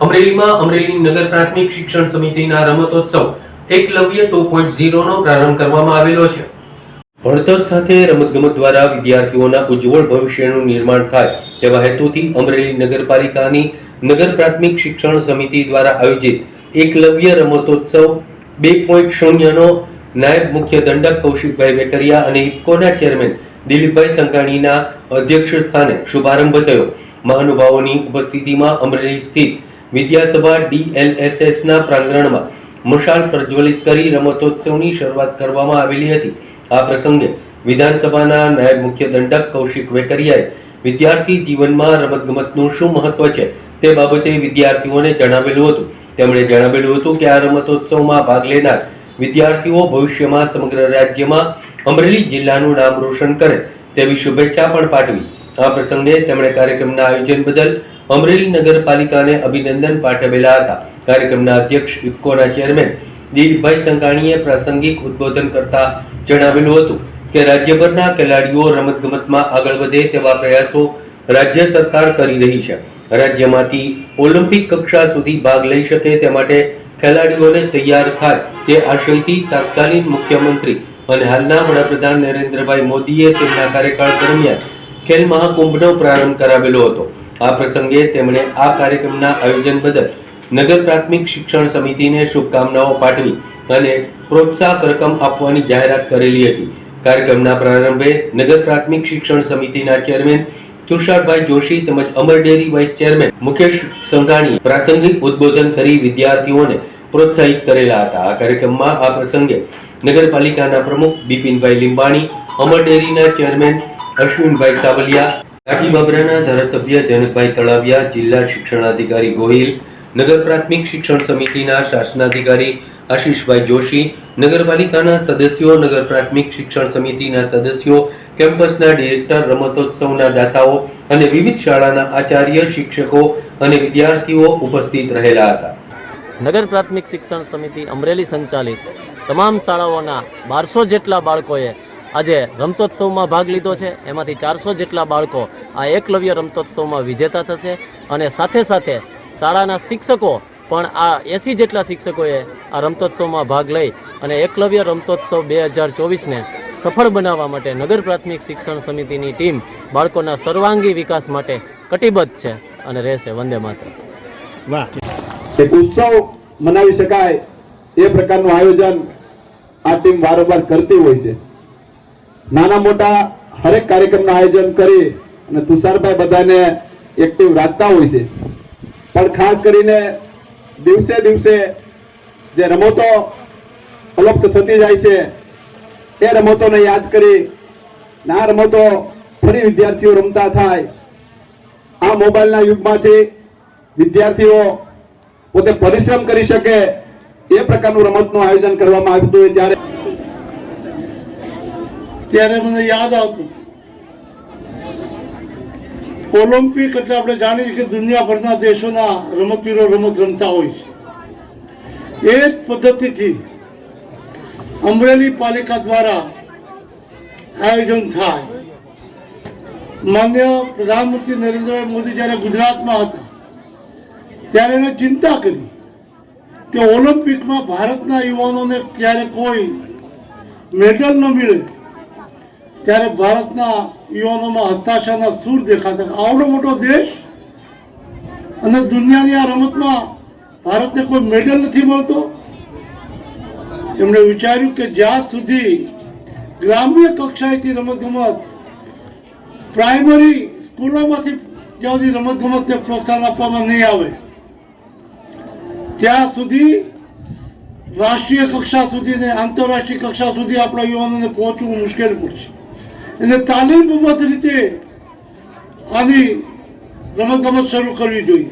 અમરેલીમાં અમરેલી નગર પ્રાથમિક શિક્ષણ સમિતિના રમતોત્સવ એકલવ્ય ટુ પોઈન્ટ ઝીરોનો પ્રારંભ કરવામાં આવેલો છે. ભણતર સાથે રમતગમત દ્વારા વિદ્યાર્થીઓના ઉજ્જવળ ભવિષ્યનું નિર્માણ થાય તેવા હેતુથી અમરેલી નગરપાલિકાની નગર પ્રાથમિક શિક્ષણ સમિતિ દ્વારા આયોજિત એકલવ્ય રમતોત્સવ બે પોઈન્ટ શૂન્યનો નાયબ મુખ્ય દંડક કૌશિકભાઈ વેકરિયા અને ઇફકોના ચેરમેન દિલીપભાઈ સંઘાણીના અધ્યક્ષ સ્થાને શુભારંભ થયો. મહાનુભાવોની ઉપસ્થિતિમાં અમરેલી સ્થિત વિદ્યાસભા DLSS ના પ્રાંગણમાં મશાલ પ્રજ્વલિત કરી રમતોત્સવની શરૂઆત કરવામાં આવેલી હતી. આ પ્રસંગે વિધાનસભાના નાયબ મુખ્ય દંડક કૌશિક વેકરિયાએ વિદ્યાર્થી જીવનમાં રમતગમતનું શું મહત્વ છે તે બાબતે વિદ્યાર્થીઓને જણાવેલું હતું. તેમણે જણાવેલું હતું કે આ રમતોત્સવમાં ભાગ લેનાર વિદ્યાર્થીઓ ભવિષ્યમાં સમગ્ર રાજ્યમાં અમરેલી જિલ્લાનું નામ રોશન કરે તેવી શુભેચ્છા પણ પાઠવી. આ પ્રસંગે તેમણે કાર્યક્રમના આયોજન બદલ અમરેલી નગરપાલિકાને અભિનંદન પાઠવેલા હતા. કાર્યક્રમના અધ્યક્ષ ઇફકોના ચેરમેન દિલીપભાઈ સંઘાણીએ પ્રાસંગિક ઉદ્બોધન કરતા જણાવેલું હતું કે રાજ્યભરના ખેલાડીઓ રમતગમતમાં આગળ વધે તેવા પ્રયાસો રાજ્ય સરકાર કરી રહી છે. રાજ્યમાંથી ઓલિમ્પિક કક્ષા સુધી ભાગ લઈ શકે તે માટે ખેલાડીઓને તૈયાર થાય તે આશયથી તત્કાલીન મુખ્યમંત્રી અને હાલના વડાપ્રધાન નરેન્દ્રભાઈ મોદીએ તેમના કાર્યકાળ દરમિયાન ખેલ મહાકુંભનો પ્રારંભ કરાવેલો હતો. આ પ્રસંગે તેમણે આ કાર્યક્રમના આયોજન બદલ નગર પ્રાથમિક શિક્ષણ સમિતિને શુભકામનાઓ પાઠવી અને પ્રોત્સાહક રકમ આપવાની જાહેરાત કરેલી હતી. કાર્યક્રમના પ્રારંભે નગર પ્રાથમિક શિક્ષણ સમિતિના ચેરમેન તુષારભાઈ જોશી તેમજ Amar dairy vice chairman Mukesh Sanghani પ્રાસંગિક ઉદ્બોધન કરી વિદ્યાર્થીઓને પ્રોત્સાહિત કરેલા હતા. આ કાર્યક્રમમાં આ પ્રસંગે નગરપાલિકાના પ્રમુખ બિપિનભાઈ લીંબાણી, અમર ડેરીના ચેરમેન અશ્વિનભાઈ સાવલિયા કાઠી બાબરાના ધારાસભ્ય જનકભાઈ તળાવિયા, જિલ્લા શિક્ષણાધિકારી ગોહિલ, નગર પ્રાથમિક શિક્ષણ સમિતિના શાસનાધિકારી આશીષભાઈ જોશી, નગરપાલિકાના સદસ્યો, નગર પ્રાથમિક શિક્ષણ સમિતિના સદસ્યો, કેમ્પસના ડિરેક્ટર રમતોત્સવના દાતાઓ અને વિવિધ શાળાના આચાર્ય, શિક્ષકો અને વિદ્યાર્થીઓ ઉપસ્થિત રહેલા હતા. નગર પ્રાથમિક શિક્ષણ સમિતિ અમરેલી સંચાલિત તમામ શાળાઓના બારસો જેટલા બાળકોએ આજે રમતોત્સવમાં ભાગ લીધો છે. એમાંથી ચારસો જેટલા બાળકો આ એકલવ્ય રમતોત્સવમાં વિજેતા થશે અને સાથે સાથે શાળાના શિક્ષકો પણ આ એંસી જેટલા શિક્ષકોએ આ રમતોત્સવમાં ભાગ લઈ અને એકલવ્ય રમતોત્સવ બે હજાર ચોવીસને સફળ બનાવવા માટે નગર પ્રાથમિક શિક્ષણ સમિતિની ટીમ બાળકોના સર્વાંગી વિકાસ માટે કટિબદ્ધ છે અને રહેશે વંદે માત્ર વાહ. ઉત્સવ મનાવી શકાય એ પ્રકારનું આયોજન આ ટીમ વારંવાર કરતી હોય છે. નાના મોટા હરેક કાર્યક્રમનું આયોજન કરી અને તુષારભાઈ બધાને એક્ટિવ રાખતા હોય છે. પણ ખાસ કરીને દિવસે દિવસે જે રમતો અલુપ્ત થતી જાય છે, એ રમતોને યાદ કરી આ રમતો ફરી વિદ્યાર્થીઓ રમતા થાય. આ મોબાઈલના યુગમાંથી વિદ્યાર્થીઓ પોતે પરિશ્રમ કરી શકે એ પ્રકારનું રમતનું આયોજન કરવામાં આવ્યું હતું. ત્યારે ત્યારે મને યાદ આવતું. ઓલિમ્પિક એટલે આપણે જાણીએ કે દુનિયાભરના દેશોના રમતવીરો રમત રમતા હોય છે. એ જ પદ્ધતિથી અમરેલી પાલિકા દ્વારા આયોજન થાય. માન્ય પ્રધાનમંત્રી નરેન્દ્રભાઈ મોદી જ્યારે ગુજરાતમાં હતા, ત્યારે એને ચિંતા કરી કે ઓલિમ્પિકમાં ભારતના યુવાનોને ક્યારે કોઈ મેડલ ન મળે. ત્યારે ભારતના યુવાનોમાં હતાશાના સૂર દેખાતા આવડો મોટો દેશ અને દુનિયાની આ રમતમાં ભારતને કોઈ મેડલ નથી મળતો. એમણે વિચાર્યું કે જ્યાં સુધી ગ્રામ્ય કક્ષાએથી રમતગમત, પ્રાઇમરી સ્કૂલોમાંથી જ્યાં સુધી રમતગમતને પ્રોત્સાહન આપવામાં નહીં આવે, ત્યાં સુધી રાષ્ટ્રીય કક્ષા સુધી ને આંતરરાષ્ટ્રીય કક્ષા સુધી આપણા યુવાનોને પહોંચવું મુશ્કેલ પડશે. એને તાલીમબદ્ધ રીતે આની રમતગમત શરૂ કરવી જોઈએ.